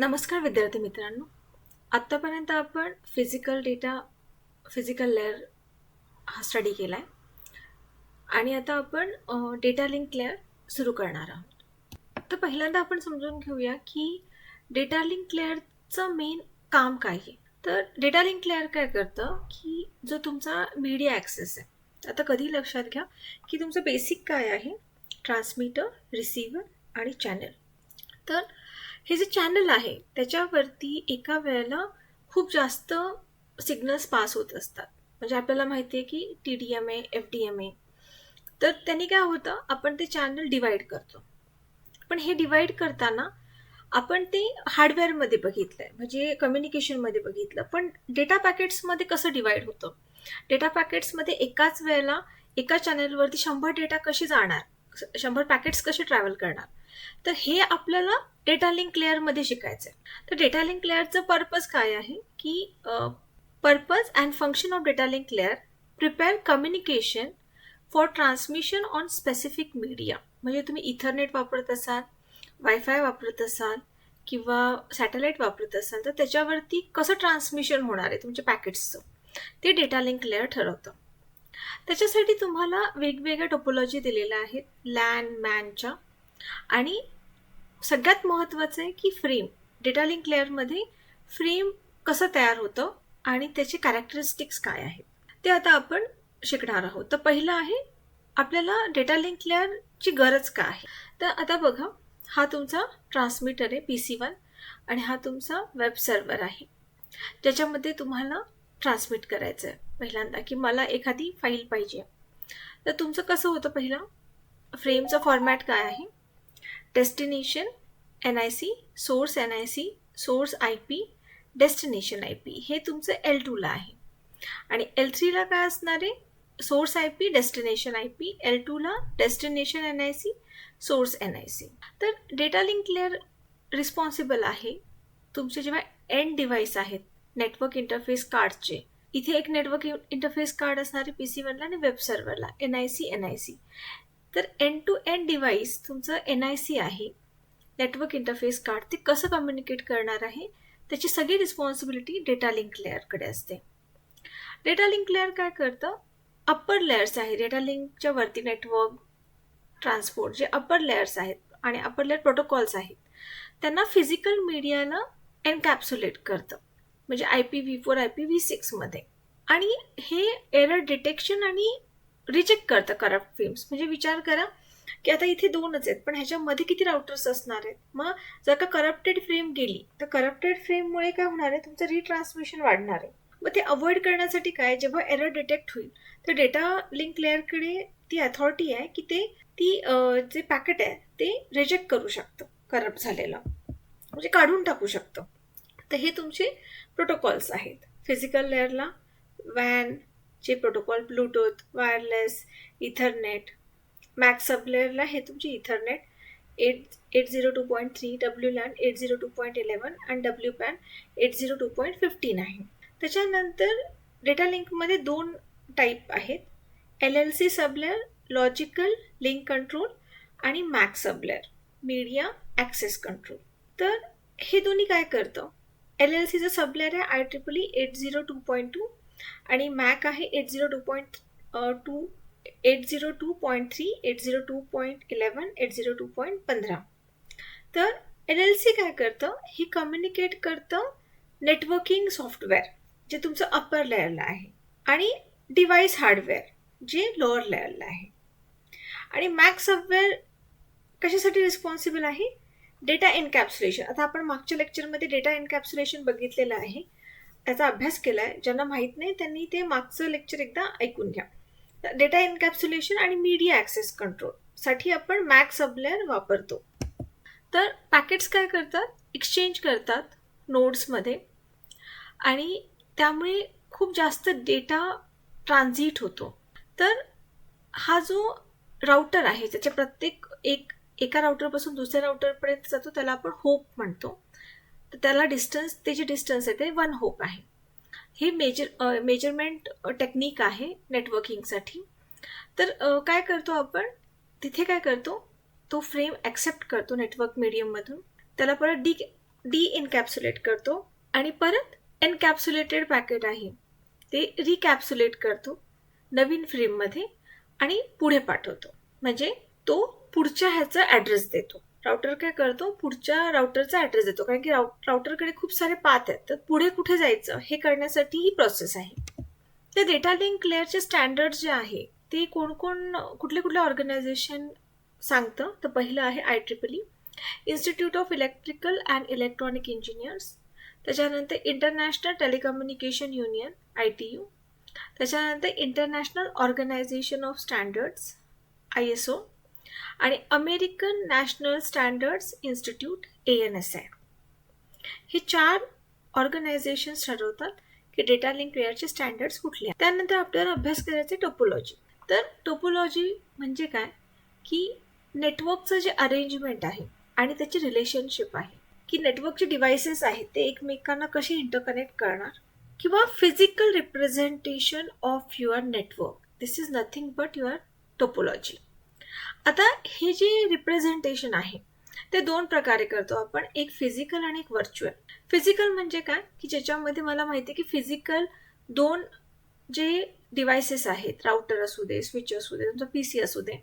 नमस्कार विद्यार्थी मित्रांनो. आत्तापर्यंत आपण फिजिकल डेटा फिजिकल लेअर हा स्टडी केला आहे आणि आता आपण डेटा लिंक लेअर सुरू करणार आहोत. तर पहिल्यांदा आपण समजून घेऊया की डेटा लिंक लेअरचं मेन काम काय आहे. तर डेटा लिंक लेअर काय करतं? की जो तुमचा मीडिया ॲक्सेस आहे. आता कधी लक्षात घ्या की तुमचं बेसिक काय आहे? ट्रान्समीटर रिसिव्हर आणि चॅनल तर हे जे चॅनल आहे त्याच्यावरती एका वेळेला खूप जास्त सिग्नल्स पास होत असतात. म्हणजे आपल्याला माहिती आहे की T D M A F D M A तर त्यांनी काय होतं आपण ते चॅनल डिवाईड करतो. पण हे डिवाईड करताना आपण ते हार्डवेअरमध्ये बघितलं आहे म्हणजे कम्युनिकेशनमध्ये बघितलं. पण डेटा पॅकेट्समध्ये कसं डिवाईड होतं? डेटा पॅकेट्समध्ये एकाच वेळेला एका चॅनलवरती शंभर डेटा कशी जाणार? शंभर पॅकेट्स कसे ट्रॅव्हल करणार? तर हे आपल्याला डेटा लिंक लेअरमध्ये शिकायचं आहे तर डेटा लिंक लेअरचं पर्पज काय आहे? की purpose and function of data link layer prepare communication for transmission on specific media म्हणजे तुम्ही इथरनेट वापरत असाल वायफाय वापरत असाल किंवा सॅटेलाईट वापरत असाल तर त्याच्यावरती कसं ट्रान्समिशन होणार आहे? तुमच्या पॅकेट्सचं ते डेटा लिंक लेअर ठरवतं. त्याच्यासाठी तुम्हाला वेगवेगळ्या टोपोलॉजी दिलेल्या आहेत. लॅन मॅनच्या आणि सगळ्यात महत्त्वाचं आहे की फ्रेम डेटा लिंक लेअरमध्ये फ्रेम कसं तयार होतं आणि त्याचे कॅरेक्टरिस्टिक्स काय आहेत ते आता आपण शिकणार आहोत. तर पहिलं आहे आपल्याला डेटा लिंक लेअरची गरज काय आहे? तर आता बघा हा तुमचा ट्रान्समीटर आहे पी सी वन आणि हा तुमचा वेब सर्वर आहे. ज्याच्यामध्ये तुम्हाला ट्रान्समिट करायचं आहे. पहिल्यांदा की मला एखादी फाईल पाहिजे. तर तुमचं कसं होतं पहिलं? फ्रेमचा फॉर्मॅट काय आहे? Destination N I C source N I C source I P destination I P हे तुमचं एल टूला आहे. आणि एल थ्रीला काय असणार आहे? Source I P destination I P L टूला destination N I C source N I C तर data link layer responsible आहे. तुमचे जेव्हा एंड डिव्हाइस आहेत नेटवर्क इंटरफेस कार्डचे इथे एक नेटवर्क इंटरफेस कार्ड असणारे पी सी वनला आणि web सर्व्हरला N I C N I C तर एंड टू एंड डिव्हाइस तुमचं एन आय सी आहे. नेटवर्क इंटरफेस कार्ड ते कसं कम्युनिकेट करणार आहे? त्याची सगळी रिस्पॉन्सिबिलिटी डेटा लिंक लेअरकडे असते. डेटा लिंक लेअर काय करतं? अप्पर लेअर्स आहे. डेटा लिंकच्या वरती नेटवर्क ट्रान्सपोर्ट जे अप्पर लेअर्स आहेत आणि अप्पर लेअर प्रोटोकॉल्स आहेत त्यांना फिजिकल मीडियानं एनकॅप्सुलेट करतं. म्हणजे I P V four I P V सिक्समध्ये आणि हे एरर डिटेक्शन आणि रिजेक्ट करतं करप्ट फिल्म्स म्हणजे विचार करा की आता इथे दोनच आहेत पण ह्याच्यामध्ये किती राउटर्स असणार आहेत? मग जर का करप्टेड फ्रेम गेली तर करप्टेड फ्रेममुळे काय होणार आहे? तुमचं रिट्रान्समिशन वाढणार आहे. मग ते अवॉइड करण्यासाठी काय? जेव्हा एरर डिटेक्ट होईल तर डेटा लिंक लेअरकडे ती अथॉरिटी आहे की ते ती जे पॅकेट आहे ते रिजेक्ट करू शकतं करप्ट झालेलं. म्हणजे काढून टाकू शकतं. तर हे तुमचे प्रोटोकॉल्स आहेत. फिजिकल लेअरला वॅन जे protocol Bluetooth wireless Ethernet. MAC सबलेअरला हे तुमचे Ethernet. Eight eight zero two point three W LAN eight zero two point eleven आणि W PAN eight zero two point fifteen आहे. त्याच्यानंतर डेटा लिंकमध्ये दोन टाईप आहेत. L L C sublayer logical link control आणि MAC sublayer media access control. तर हे दोन्ही काय करतं? एल एल सीचं सबलेअर आहे I triple E eight zero two point two आणि मॅक आहे eight zero two point two eight zero two point three eight zero two point eleven eight zero two point पंधरा. तर L L C काय करतं? हे communicate करतं networking software जे तुमचं अप्पर लेअरला आहे आणि डिव्हाइस हार्डवेअर जे लोअर लेअरला आहे. आणि मॅक सॉफ्टवेअर कशासाठी रिस्पॉन्सिबल आहे? डेटा इनकॅप्सुलेशन आता आपण मागच्या लेक्चरमध्ये डेटा इनकॅप्सुलेशन बघितलेलं आहे. त्याचा अभ्यास केला आहे ज्यांना माहीत नाही त्यांनी ते मागचं लेक्चर एकदा ऐकून घ्या. डेटा इनकॅप्सुलेशन आणि मीडिया ॲक्सेस कंट्रोलसाठी आपण मॅक सबलेअर वापरतो. तर पॅकेट्स काय करतात? एक्सचेंज करतात नोड्समध्ये आणि त्यामुळे खूप जास्त डेटा ट्रान्झिट होतो. तर हा जो राउटर आहे त्याच्या प्रत्येक एक एका राउटरपासून दुसऱ्या राउटरपर्यंत जातो त्याला आपण होप म्हणतो. तर त्याला डिस्टन्स ते जे डिस्टन्स आहे ते वन होप आहे हे मेजर मेजरमेंट टेक्निक आहे नेटवर्किंगसाठी तर काय करतो आपण? तिथे काय करतो? तो फ्रेम ॲक्सेप्ट करतो नेटवर्क मीडियममधून त्याला परत डी डी इनकॅप्सुलेट करतो आणि परत एनकॅप्सुलेटेड पॅकेट आहे. ते रिकॅप्सुलेट करतो नवीन फ्रेममध्ये आणि पुढे पाठवतो. म्हणजे तो पुढच्या ह्याचा ॲड्रेस देतो. राउटर काय करतो पुढच्या राउटरचा ॲड्रेस देतो कारण की राउटरकडे खूप सारे पाथ आहेत तर पुढे कुठे जायचं हे करण्यासाठी ही प्रोसेस आहे ते डेटा लिंक लेअरचे स्टँडर्ड जे आहे ते कोणकोण कुठले कुठले ऑर्गनायझेशन सांगतं तर पहिलं आहे I triple E institute of electrical and electronic engineers त्याच्यानंतर international telecommunication union I T U त्याच्यानंतर international organization of standards I S O आणि American national standards institute A N S I हे चार organisations ठरवतात की data link लेअरचे standards कुठले आहेत. त्यानंतर आपल्याला अभ्यास करायचे टोपोलॉजी. तर टोपोलॉजी म्हणजे काय? की नेटवर्कचं जे अरेंजमेंट आहे आणि त्याची रिलेशनशिप आहे. की नेटवर्कचे डिव्हायसेस आहेत ते एकमेकांना कसे इंटरकनेक्ट करणार? किंवा physical representation of your network this is nothing but your topology आता हे जे रिप्रेझेंटेशन आहे ते दोन प्रकारे करतो आपण. एक फिजिकल आणि एक व्हर्च्युअल फिजिकल म्हणजे काय? की ज्याच्यामध्ये मला माहिती आहे की फिजिकल दोन जे डिव्हायसेस आहेत राउटर असू दे स्विच असू दे तुमचा पी सी असू दे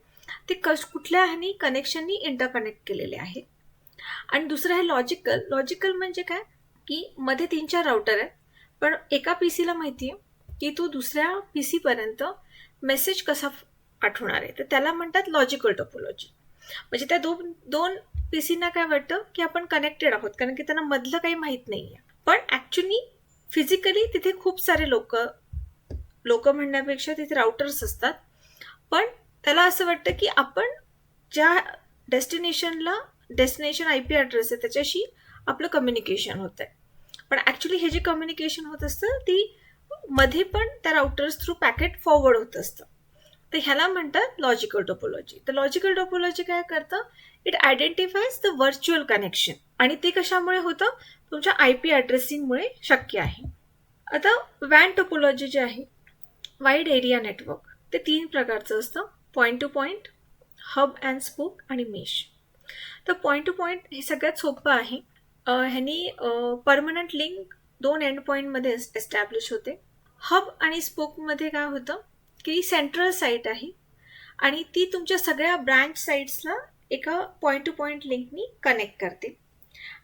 ते कश कुठल्या ह्यानी कनेक्शननी इंटरकनेक्ट केलेले आहे आणि दुसरं आहे लॉजिकल लॉजिकल म्हणजे काय? की मध्ये तीन चार राउटर आहेत पण एका पी सीला माहिती आहे की तो दुसऱ्या पी सीपर्यंत मेसेज कसा आठवणार आहे. तर त्याला म्हणतात लॉजिकल टोपोलॉजी म्हणजे त्या दोन दोन पीसींना काय वाटतं? की आपण कनेक्टेड आहोत. कारण की त्यांना मधलं काही माहीत नाही आहे पण ॲक्च्युली फिजिकली तिथे खूप सारे लोक लोक म्हणण्यापेक्षा तिथे राउटर्स असतात. पण त्याला असं वाटतं की आपण ज्या डेस्टिनेशनला डेस्टिनेशन आय पी ॲड्रेस आहे त्याच्याशी आपलं कम्युनिकेशन होत आहे पण ॲक्च्युली हे जे कम्युनिकेशन होत असतं ती मध्ये पण त्या राउटर्स थ्रू पॅकेट फॉरवर्ड होत असतं. तर ह्याला म्हणतात लॉजिकल टोपोलॉजी तर लॉजिकल टोपोलॉजी काय करतं? It identifies the virtual connection आणि ते कशामुळे होतं? तुमच्या आय पी ॲड्रेसिंगमुळे शक्य आहे. आता वॅन टोपोलॉजी जे आहे वाईड एरिया नेटवर्क ते तीन प्रकारचं असतं. Point to point hub and spoke आणि मेश तर पॉईंट टू पॉईंट हे सगळ्यात सोपं आहे. ह्यानी परमनंट लिंक दोन एंड पॉईंटमध्ये एस्टॅब्लिश होते. हब आणि स्पोकमध्ये काय होतं? की सेंट्रल साईट आहे. आणि ती तुमच्या सगळ्या ब्रँच साईट्सला एका पॉईंट टू पॉईंट लिंकनी कनेक्ट करते.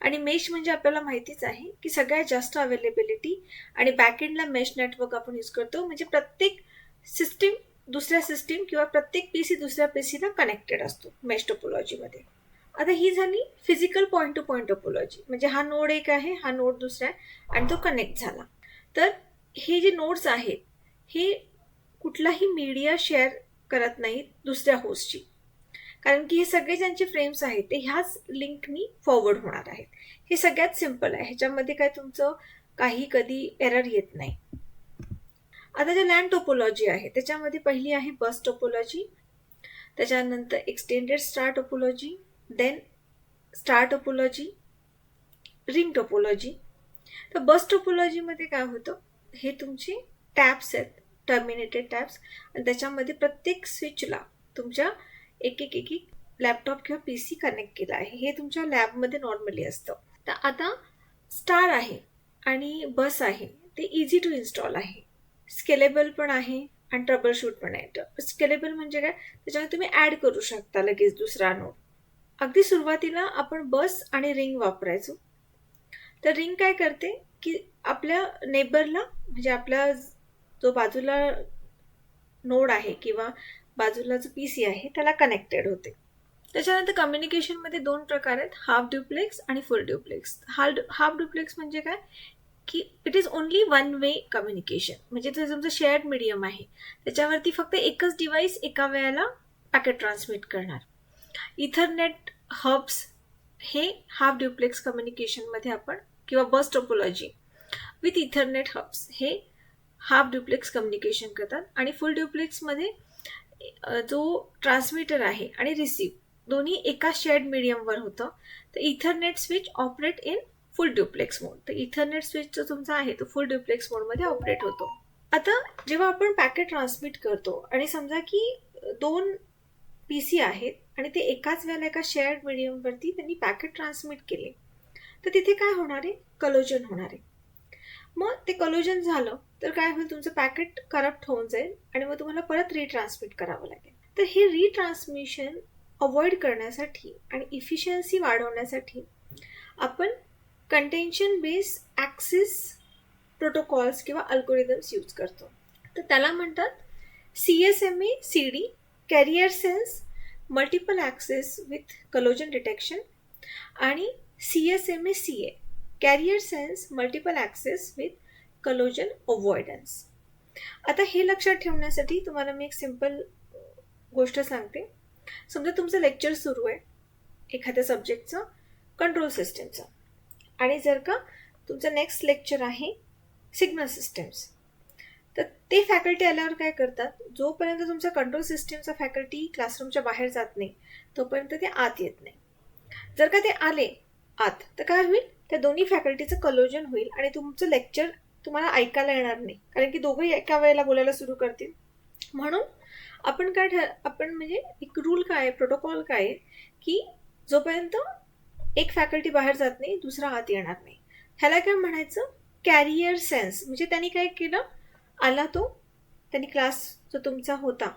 आणि मेश म्हणजे आपल्याला माहितीच आहे की सगळ्यात जास्त अवेलेबिलिटी आणि बॅकएंडला मेश नेटवर्क आपण यूज करतो. म्हणजे प्रत्येक सिस्टीम दुसऱ्या सिस्टीम किंवा प्रत्येक पी सी दुसऱ्या पी सीला कनेक्टेड असतो मेश टोपोलॉजीमध्ये आता ही झाली physical point to point topology म्हणजे हा नोड एक आहे हा नोड दुसरा आहे आणि तो कनेक्ट झाला. तर हे जे नोड्स आहेत हे कुठलाही मीडिया शेअर करत नाहीत दुसऱ्या होस्टची कारण की हे सगळे ज्यांचे फ्रेम्स आहेत ते ह्याच लिंकनी फॉरवर्ड होणार आहेत. हे सगळ्यात सिंपल आहे. ह्याच्यामध्ये काय तुमचं काही कधी एरर येत नाही. आता जे लँड टोपोलॉजी आहे त्याच्यामध्ये पहिली आहे बस टोपोलॉजी त्याच्यानंतर extended star topology then star topology ring topology तर बस टोपोलॉजीमध्ये काय होतं? हे तुमचे टॅप्स आहेत. टर्मिनेटेड टॅब्स आणि त्याच्यामध्ये प्रत्येक स्विचला तुमच्या एक एक एक एक लॅपटॉप किंवा पी सी कनेक्ट केला आहे. हे तुमच्या लॅबमध्ये नॉर्मली असतं. तर आता स्टार आहे आणि बस आहे. ते इझी टू इन्स्टॉल आहे. स्केलेबल पण आहे आणि ट्रबल शूट पण आहे. स्केलेबल म्हणजे काय? त्याच्यामध्ये तुम्ही ॲड करू शकता लगेच दुसरा नोट अगदी सुरुवातीला आपण बस आणि रिंग वापरायचो. तर रिंग काय करते? की आपल्या नेबरला म्हणजे आपल्या जो बाजूला नोड आहे किंवा बाजूला जो पी सी आहे त्याला कनेक्टेड होते. त्याच्यानंतर कम्युनिकेशनमध्ये दोन प्रकार आहेत हाफ ड्युप्लेक्स आणि full duplex half half duplex म्हणजे काय? की it is only one way communication म्हणजे ते तुमचं शेअर्ड मीडियम आहे. त्याच्यावरती फक्त एकच डिव्हाइस एका वेळेला पॅकेट ट्रान्समिट करणार. इथरनेट हब्स हे हाफ ड्युप्लेक्स कम्युनिकेशनमध्ये आपण किंवा bus topology with ethernet hubs हे हाफ ड्युप्लेक्स कम्युनिकेशन करतात आणि फुल ड्युप्लेक्समध्ये जो ट्रान्समीटर आहे आणि रिसीव दोन्ही एका शेअर्ड मीडियमवर होतं. तर ethernet switch operate in full duplex mode तर इथरनेट स्विच जो तुमचा आहे तो फुल ड्युप्लेक्स मोडमध्ये ऑपरेट होतो. आता जेव्हा आपण पॅकेट ट्रान्समिट करतो आणि समजा की दोन पी सी आहेत आणि ते एकाच वेळेला एका शेअर्ड मीडियमवरती त्यांनी पॅकेट ट्रान्समिट केले तर तिथे काय होणार आहे? कलोजन होणार आहे. मग ते कलोजन झालं तर काय होईल तुमचं पॅकेट करप्ट होऊन जाईल आणि मग तुम्हाला परत रिट्रान्समिट करावं लागेल. तर हे रिट्रान्समिशन अवॉइड करण्यासाठी आणि इफिशियन्सी वाढवण्यासाठी आपण कंटेन्शन बेस ॲक्सिस प्रोटोकॉल्स किंवा अल्गोरिदम्स यूज करतो. तर त्याला म्हणतात C S M A C D carrier sense multiple access with collision detection आणि C S M A C A carrier sense multiple access with collision avoidance आता हे लक्षात ठेवण्यासाठी तुम्हाला मी एक सिंपल गोष्ट सांगते. समजा तुमचं लेक्चर सुरू आहे एखाद्या सब्जेक्टचं कंट्रोल सिस्टमचं आणि जर का तुमचं नेक्स्ट लेक्चर आहे सिग्नल सिस्टम्स तर ते फॅकल्टी आल्यावर काय करतात? जोपर्यंत तुमचा कंट्रोल सिस्टीमचा फॅकल्टी क्लासरूमच्या बाहेर जात नाही तोपर्यंत ते आत येत नाही. जर का ते आले आत तर काय होईल? त्या दोन्ही फॅकल्टीचं कलोजन होईल आणि तुमचं लेक्चर तुम्हाला ऐकायला येणार नाही. कारण की दोघंही एका वेळेला बोलायला सुरू करतील. म्हणून आपण काय ठर आपण म्हणजे एक रूल काय आहे प्रोटोकॉल काय आहे की जोपर्यंत एक फॅकल्टी बाहेर जात नाही दुसरा आत येणार नाही. ह्याला काय म्हणायचं? कॅरियर सेन्स म्हणजे त्यांनी काय केलं? आला तो त्यांनी क्लास जो तुमचा होता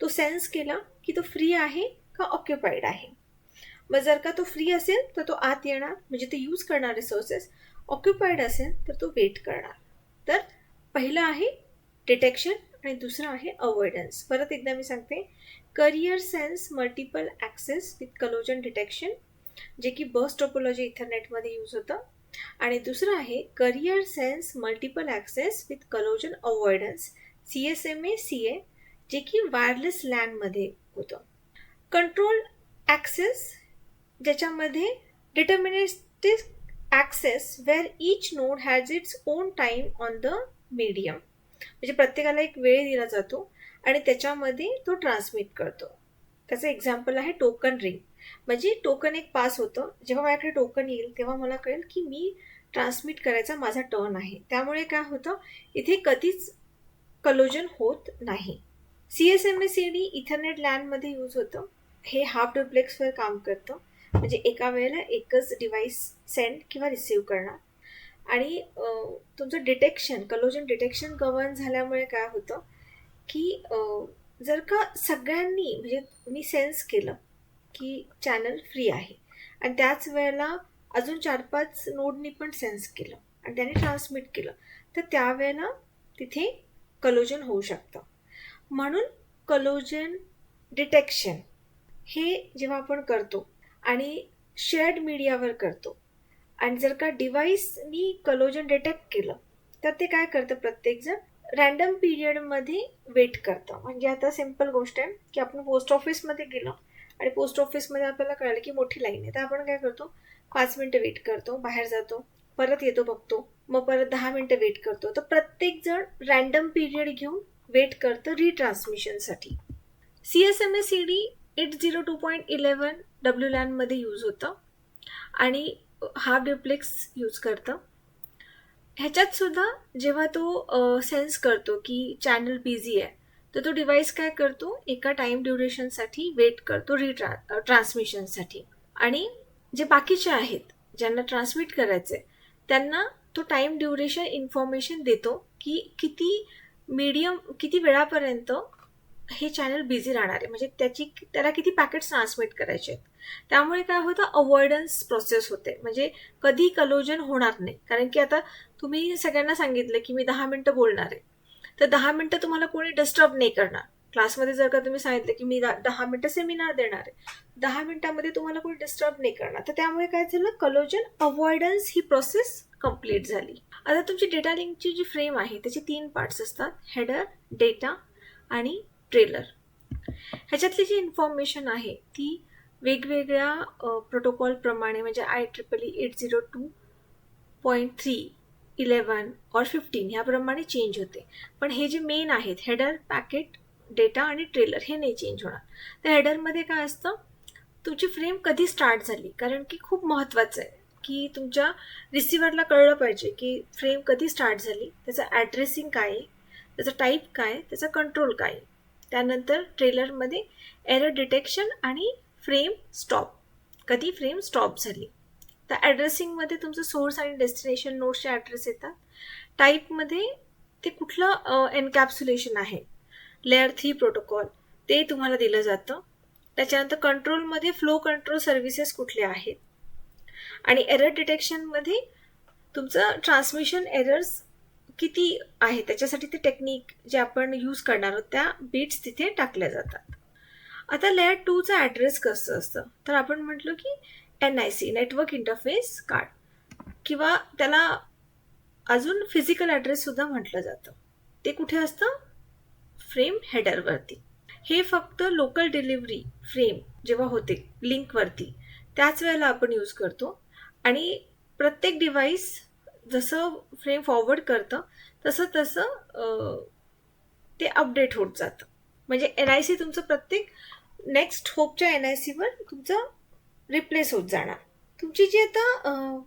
तो सेन्स केला की तो फ्री आहे का ऑक्युपाईड आहे? मग जर का तो फ्री असेल तर तो आत येणार. म्हणजे ते यूज करणार रिसोर्सेस ऑक्युपाईड असेल तर तो वेट करणार. तर पहिलं आहे डिटेक्शन आणि दुसरं आहे अवॉइडन्स परत एकदा मी सांगते carrier sense multiple access with collision detection जे की बस टोपोलॉजी इथरनेटमध्ये यूज होतं. आणि दुसरं आहे carrier sense multiple access with collision avoidance C S M A C A जे की वायरलेस लँडमध्ये होतं. कंट्रोल ॲक्सेस ज्याच्यामध्ये deterministic access where each node has its own time on the medium म्हणजे प्रत्येकाला एक वेळ दिला जातो आणि त्याच्यामध्ये तो ट्रान्समिट करतो. त्याचं एक्झाम्पल आहे टोकन रिंग म्हणजे टोकन एक पास होतं. जेव्हा माझ्याकडे टोकन येईल तेव्हा मला कळेल की मी ट्रान्समिट करायचा माझा टर्न आहे. त्यामुळे काय होतं? इथे कधीच कलोजन होत नाही. C S M S C D ethernet लँडमध्ये use होतं. हे हाफ डुप्लेक्सवर काम करतं. म्हणजे एका वेळेला एकच डिव्हाइस सेंड किंवा रिसीव करणार. आणि तुमचं डिटेक्शन कलोजन डिटेक्शन गव्हर्न झाल्यामुळे काय होतं की जर का सगळ्यांनी म्हणजे मी सेन्स केलं की चॅनल फ्री आहे. आणि त्याच वेळेला अजून चार पाच नोडनी पण सेन्स केलं आणि त्याने ट्रान्समिट केलं तर त्यावेळेला तिथे कलोजन होऊ शकतं. म्हणून कलोजन डिटेक्शन हे जेव्हा आपण करतो आणि शेअर्ड मीडियावर करतो. आणि जर का डिव्हाइसनी कलोजन डिटेक्ट केलं तर ते काय करतं प्रत्येकजण? रॅन्डम पिरियडमध्ये वेट करतं. म्हणजे आता सिंपल गोष्ट आहे की आपण पोस्ट ऑफिसमध्ये गेलो आणि पोस्ट ऑफिसमध्ये आपल्याला कळलं की मोठी लाईन आहे. तर आपण काय करतो? पाच मिनटं वेट करतो बाहेर जातो परत येतो बघतो मग परत दहा मिनटं वेट करतो. तर प्रत्येकजण रँडम रॅन्डम पिरियड घेऊन वेट करतं रिट्रान्समिशनसाठी C S M S C D eight zero two point eleven W लॅनमध्ये use होतं. आणि हाफ ड्युप्लेक्स यूज करतं. ह्याच्यातसुद्धा जेव्हा तो सेन्स करतो की चॅनल बिझी आहे तर तो डिव्हाइस काय करतो? एका टाईम ड्युरेशनसाठी वेट करतो रिट्रा ट्रान्समिशनसाठी आणि जे बाकीचे आहेत ज्यांना ट्रान्समिट करायचं आहे त्यांना तो टाईम ड्युरेशन इन्फॉर्मेशन देतो की किती मीडियम किती वेळापर्यंत हे चॅनल बिझी राहणार आहे. म्हणजे त्याची त्याला किती पॅकेट्स ट्रान्समिट करायचे आहेत. त्यामुळे काय होतं अवॉइडन्स प्रोसेस होते. म्हणजे कधी कलोजन होणार नाही. कारण की आता तुम्ही सगळ्यांना सांगितलं की मी दहा मिनटं बोलणार आहे. तर दहा मिनटं तुम्हाला कोणी डिस्टर्ब नाही करणार. क्लासमध्ये जर का तुम्ही सांगितलं की मी दहा मिनटं सेमिनार देणार आहे. दहा मिनटामध्ये तुम्हाला कोणी डिस्टर्ब नाही करणार. तर त्यामुळे काय झालं कलोजन अवॉइडन्स ही प्रोसेस कंप्लीट झाली. आता तुमची डेटा लिंकची जी फ्रेम आहे त्याचे तीन पार्ट्स असतात. हेडर डेटा आणि ट्रेलर ह्याच्यातली जी इन्फॉर्मेशन आहे ती वेगवेगळ्या प्रोटोकॉलप्रमाणे म्हणजे I triple E eight zero two point three eleven और फिफ्टीन ह्याप्रमाणे चेंज होते. पण हे जे मेन आहेत हेडर पॅकेट डेटा आणि ट्रेलर हे नाही चेंज होणार. तर हेडरमध्ये काय असतं? तुमची फ्रेम कधी स्टार्ट झाली? कारण की खूप महत्त्वाचं आहे की तुमच्या रिसिव्हरला कळलं पाहिजे की फ्रेम कधी स्टार्ट झाली त्याचं ॲड्रेसिंग काय आहे त्याचं टाईप काय त्याचा कंट्रोल काय त्यानंतर ट्रेलरमध्ये एरर डिटेक्शन आणि फ्रेम स्टॉप कधी फ्रेम स्टॉप झाली? तर ॲड्रेसिंगमध्ये तुमचं सोर्स आणि डेस्टिनेशन नोट्सचे ॲड्रेस येतात. टाईपमध्ये ते कुठलं एनकॅप्सुलेशन आहे? लेअर थ्री प्रोटोकॉल ते तुम्हाला दिलं जातं. त्याच्यानंतर कंट्रोलमध्ये फ्लो कंट्रोल सर्व्हिसेस कुठले आहेत? आणि एरर डिटेक्शनमध्ये तुमचं ट्रान्समिशन एरर्स किती आहे त्याच्यासाठी ते टेक्निक जे आपण यूज करणार आहोत त्या बीट्स तिथे टाकल्या जातात. आता लेअर टूचा ॲड्रेस कसं असतं? तर आपण म्हटलं की N I C network interface card किंवा त्याला अजून फिजिकल ॲड्रेससुद्धा म्हटलं जातं. ते कुठे असतं? फ्रेम हेडरवरती हे फक्त लोकल डिलिव्हरी फ्रेम जेव्हा होते लिंकवरती त्याच वेळेला आपण यूज करतो. आणि प्रत्येक डिव्हाइस जसं फ्रेम फॉरवर्ड करतं तसं तसं ते अपडेट होत जातं. म्हणजे एन आय सी तुमचं प्रत्येक नेक्स्ट होपच्या एन आय सीवर तुमचं रिप्लेस होत जाणार. तुमची जी आता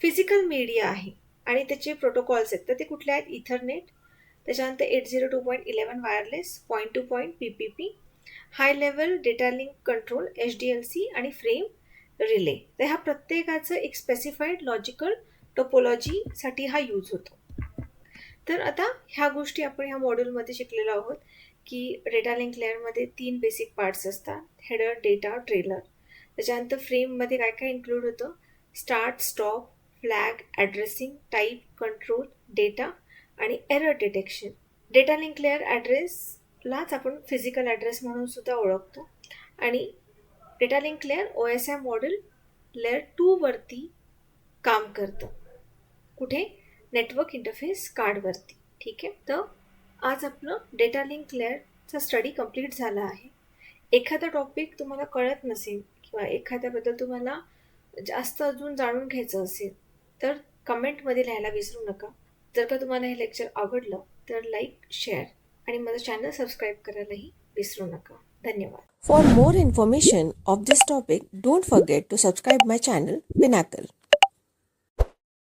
फिजिकल मीडिया आहे आणि त्याचे प्रोटोकॉल्स आहेत तर ते कुठले आहेत? इथरनेट त्याच्यानंतर eight zero two point eleven wireless point to point P P P high level data link control H D L C आणि फ्रेम रिले तर ह्या प्रत्येकाचं एक स्पेसिफाईड लॉजिकल टोपोलॉजीसाठी हा यूज होतो. तर आता ह्या गोष्टी आपण ह्या मॉड्यूलमध्ये शिकलेलो आहोत. की डेटा लिंक लेअरमध्ये तीन बेसिक पार्ट्स असतात हेडर डेटा ट्रेलर त्याच्यानंतर फ्रेममध्ये काय काय इन्क्लूड होतं? Start stop flag addressing type control data आणि error detection data link layer ॲड्रेसलाच आपण फिजिकल ॲड्रेस म्हणून सुद्धा ओळखतो. आणि data link layer O S I model layer टूवरती काम करतं. कुठे? नेटवर्क इंटरफेस कार्डवरती ठीक आहे? तर आज आपलं डेटा लिंक लेअरचा स्टडी कंप्लीट झाला आहे. एखादा टॉपिक तुम्हाला कळत नसेल किंवा एखाद्याबद्दल तुम्हाला जास्त अजून जाणून घ्यायचं असेल तर कमेंटमध्ये लिहायला विसरू नका. जर का तुम्हाला हे लेक्चर आवडलं तर लाईक शेअर आणि माझं चॅनल सबस्क्राईब करायलाही विसरू नका. धन्यवाद. For more information of this topic don't forget to subscribe my channel Pinnacle.